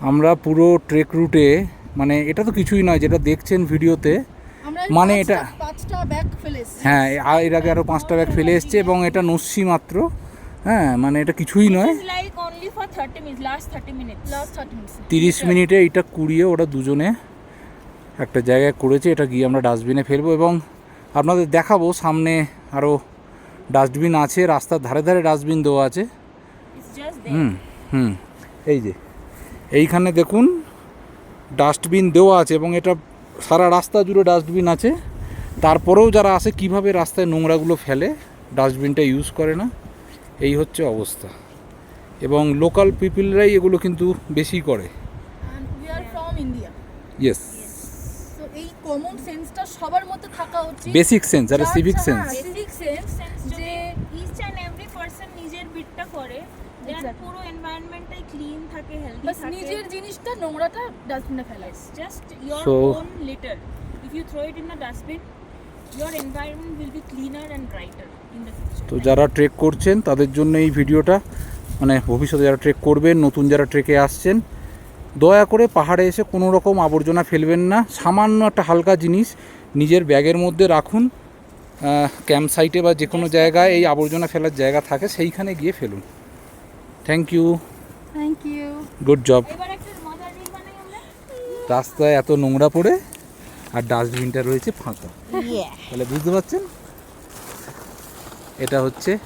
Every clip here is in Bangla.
আমরা পুরো ট্রেক রুটে মানে এটা তো কিছুই নয় যেটা দেখছেন ভিডিওতে মানে এটা- পাঁচটা ব্যাগ ফেলে এসেছি। হ্যাঁ এর আগে আরও পাঁচটা ব্যাগ ফেলে এসছে এবং এটা নস্যি মাত্র হ্যাঁ মানে এটা কিছুই নয় This is like only for 30 minutes, last 30 minutes. Last 30 minutes. তিরিশ মিনিটে এটা কুড়িয়ে ওরা দুজনে একটা জায়গায় করেছে এটা গিয়ে আমরা ডাস্টবিনে ফেলব এবং আপনাদের দেখাবো সামনে আরও ডাস্টবিন আছে রাস্তার ধারে ধারে ডাস্টবিন দেওয়া আছে. হুম হুম এই যে এইখানে দেখুন ডাস্টবিন দেওয়া আছে এবং এটা সারা রাস্তা জুড়ে ডাস্টবিন আছে। তারপরেও যারা আসে কীভাবে রাস্তায় নোংরাগুলো ফেলে ডাস্টবিনটা ইউজ করে না এই হচ্ছে অবস্থা। এবং লোকাল পিপলরাই এগুলো কিন্তু বেশি করে. ইয়েস এই কমন সেন্সটা সবার মধ্যে থাকা উচিত। বেসিক সেন্স আর সিভিক সেন্স sense Sense যে each and every person নিজের বিটটা করে. পুরো এনভায়রনমেন্টটাই ক্লিন থাকে হেলদি বাস থাকে। নিজের জিনিসটা নোংরাটা ডাস্টবিনে ফেলাই own litter if you throw it in the dustbin your environment will be cleaner and brighter in the তো যারা ট্রেক করছেন তাদের জন্য এই ভিডিওটা মানে ভবিষ্যতে যারা ট্রেক করবেন নতুন যারা ট্রেকে আসছেন দয়া করে পাহাড়ে এসে কোনো রকম আবর্জনা ফেলবেন না। সামান্য একটা হালকা জিনিস নিজের ব্যাগের মধ্যে রাখুন। ক্যাম্প সাইটে বা যে কোনো জায়গায় এই আবর্জনা ফেলার জায়গা থাকে সেইখানে গিয়ে ফেলুন। Thank you thank you good job রাস্তায় এত নোংরা পড়ে আর ডাস্টবিনটা রয়েছে ফাঁকা। তাহলে বুঝতে পারছেন? এটা হচ্ছে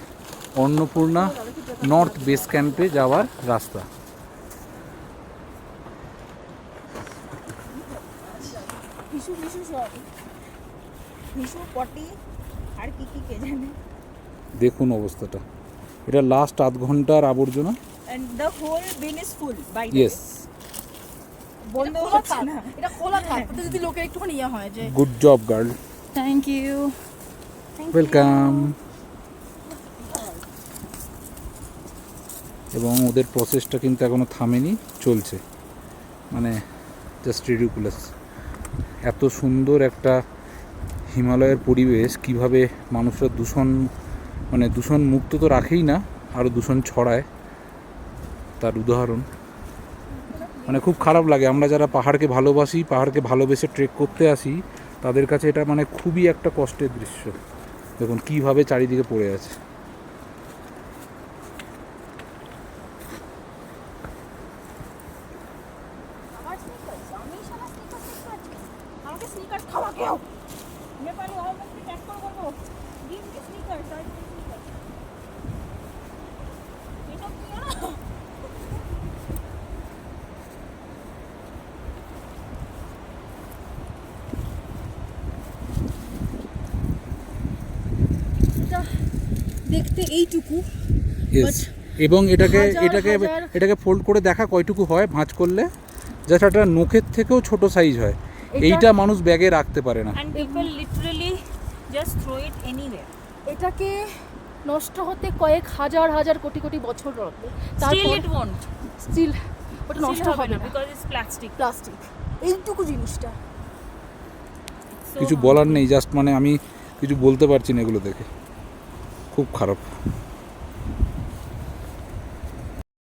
অন্নপূর্ণা নর্থ বেস ক্যাম্পে যাওয়ার রাস্তা। হিসু হিসু সব। হিসু পটি আর কি কি কে জানে। দেখুন অবস্থাটা। এটা লাস্ট আধ ঘণ্টার আবর্জনা। And the whole bin is full by the yes বন্ধ হচ্ছে না। এটা খোলা থাক। যদি লোকের একটুখানি ইয়ে হয় যে good job girl thank you welcome এবং ওদের প্রসেসটা কিন্তু এখনও থামেনি চলছে। মানে জাস্ট রিডিকুলাস এত সুন্দর একটা হিমালয়ের পরিবেশ, কীভাবে মানুষরা দূষণ মানে দূষণ মুক্ত তো রাখেই না আরও দূষণ ছড়ায়। তার উদাহরণ। মানে খুব খারাপ লাগে, আমরা যারা পাহাড়কে ভালোবাসি, পাহাড়কে ভালোবেসে ট্রেক করতে আসি, তাদের কাছে এটা মানে খুবই একটা কষ্টের দৃশ্য। দেখুন, কীভাবে চারিদিকে পড়ে আছে আমার sneakers, আমি সারা sneakers দেখতে পাচ্ছি। Sneakers খাওয়া কেউ। নেপালি ট্যাগ। এটা দেখতে এইটুকু এবং এটাকে এটাকে এটাকে ফোল্ড করে দেখা কয়টুকু হয় ভাঁজ করলে? জাস্ট একটা নখের থেকেও ছোট সাইজ হয়। এইটা মানুষ ব্যাগে রাখতে পারে না। And people literally just throw it anywhere. এটাকে নষ্ট হতে কয়েক হাজার হাজার কোটি কোটি বছর লাগবে। Still it won't. স্টিল ওটা Still নষ্ট হবে না because it's plastic. প্লাস্টিক এইটুকু জিনিসটা। So কিছু বলার নেই জাস্ট মানে আমি কিছু বলতে পারছি না এগুলো দেখে। খুব খারাপ।